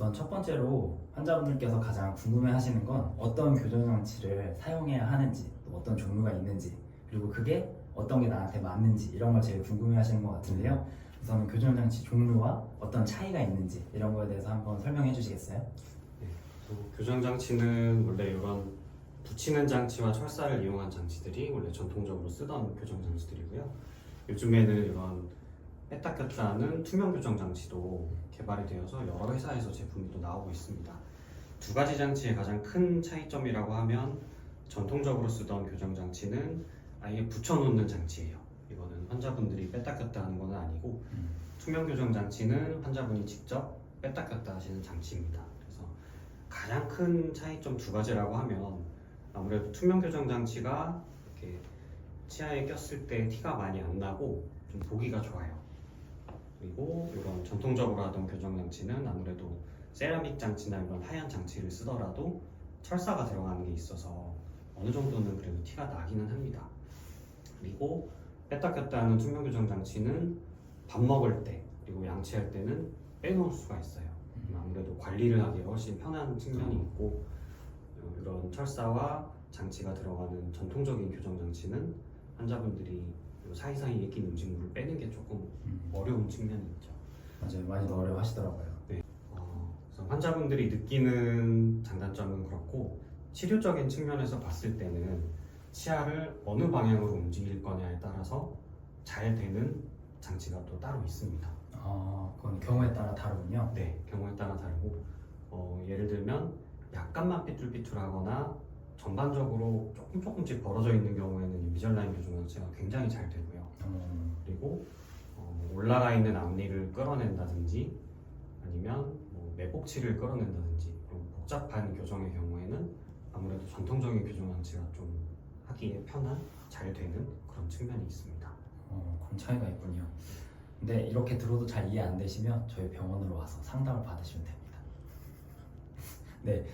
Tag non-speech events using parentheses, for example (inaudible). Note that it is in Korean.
번째로 환자분들께서 가장 궁금해하시는 건 어떤 교정 장치를 사용해야 하는지, 또 어떤 종류가 있는지, 그리고 그게 어떤 게 나한테 맞는지 이런 걸 제일 궁금해하시는 것 같은데요. 우선 교정 장치 종류와 어떤 차이가 있는지 이런 거에 대해서 한번 설명해 주시겠어요? 그래서 교정 장치는 원래 이런 붙이는 장치와 철사를 이용한 장치들이 원래 전통적으로 쓰던 교정 장치들이고요. 요즘에는 이런 하는 투명 교정 장치도 개발이 되어서 여러 회사에서 제품이 또 나오고 있습니다. 두 가지 장치의 가장 큰 차이점이라고 하면 전통적으로 쓰던 교정 장치는 아예 붙여놓는 장치예요. 이거는 환자분들이 뺐다 꼈다 하는 건 아니고 음. 투명 교정 장치는 환자분이 직접 뺐다 꼈다 하시는 장치입니다. 그래서 가장 큰 차이점 두 가지라고 하면 아무래도 투명 교정 장치가 이렇게 치아에 꼈을 때 티가 많이 안 나고 좀 보기가 좋아요. 그리고 이런 전통적으로 하던 교정 장치는 아무래도 세라믹 장치나 이런 하얀 장치를 쓰더라도 철사가 들어가는 게 있어서 어느 정도는 그래도 티가 나기는 합니다. 그리고 뺐다 꼈다 하는 투명 교정 장치는 밥 먹을 때 그리고 양치할 때는 빼놓을 수가 있어요. 아무래도 관리를 하기 훨씬 편한 측면이 있고 어, 이런 철사와 장치가 들어가는 전통적인 교정 장치는 환자분들이 요 사이사이에 낀 음식물을 빼는 게 조금 음. 어려운 측면이 있죠. 맞아요. 많이 어려워하시더라고요. 어, 그래서 환자분들이 느끼는 장단점은 그렇고 치료적인 측면에서 봤을 때는 치아를 어느 방향으로 움직일 거냐에 따라서 잘 되는 장치가 또 따로 있습니다. 아, 그건 경우에 따라 다르군요. 네, 경우에 따라 다르고 어, 예를 들면 약간만 삐뚤삐뚤하거나 전반적으로 조금 조금씩 벌어져 있는 경우에는 이 미절라인 교정 장치가 굉장히 잘 되고요. 음, 그리고 어, 올라가 있는 앞니를 끌어낸다든지 아니면 뭐 매복치를 끌어낸다든지 그런 복잡한 교정의 경우에는 아무래도 전통적인 교정 장치가 좀 하기에 편한 잘 되는 그런 측면이 있습니다. 어, 그런 차이가 있군요. 근데 이렇게 들어도 잘 이해 안 되시면 저희 병원으로 와서 상담을 받으시면 됩니다. (laughs) 네,